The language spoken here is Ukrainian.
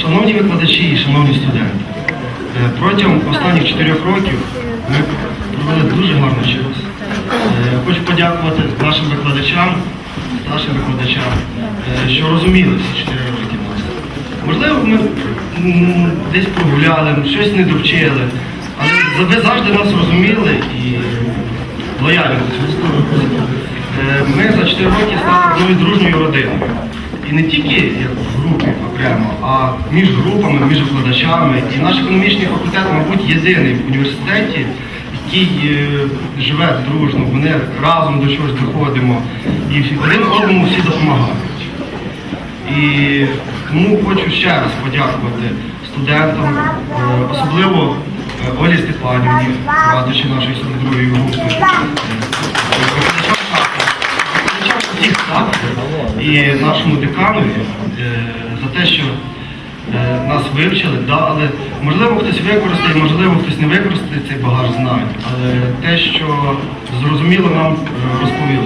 Шановні викладачі і шановні студенти, е, протягом останніх чотирьох років ми провели дуже гарний час. Е, Хочу подякувати нашим викладачам, нашим викладачам, е, що розуміли всі чотири роки нас. Можливо, ми десь прогуляли, щось не довчили, але ви завжди нас розуміли і лояльно Ми за 4 роки стали одною дружньою родиною. І не тільки як в групі окремо, а між групами, між викладачами. І наш економічний факультет, мабуть, єдиний в університеті, який е, живе дружно, вони разом до чогось доходимо. І один одному всі допомагають. І тому хочу ще раз подякувати студентам, е, особливо е, Олі Степанівні, радичі нашої 42-ї групи, кафедр і нашому деканові е, за те, що е, нас вивчили, да, але можливо хтось використає, можливо хтось не використає цей багаж знань, але те, що зрозуміло нам е, розповіли.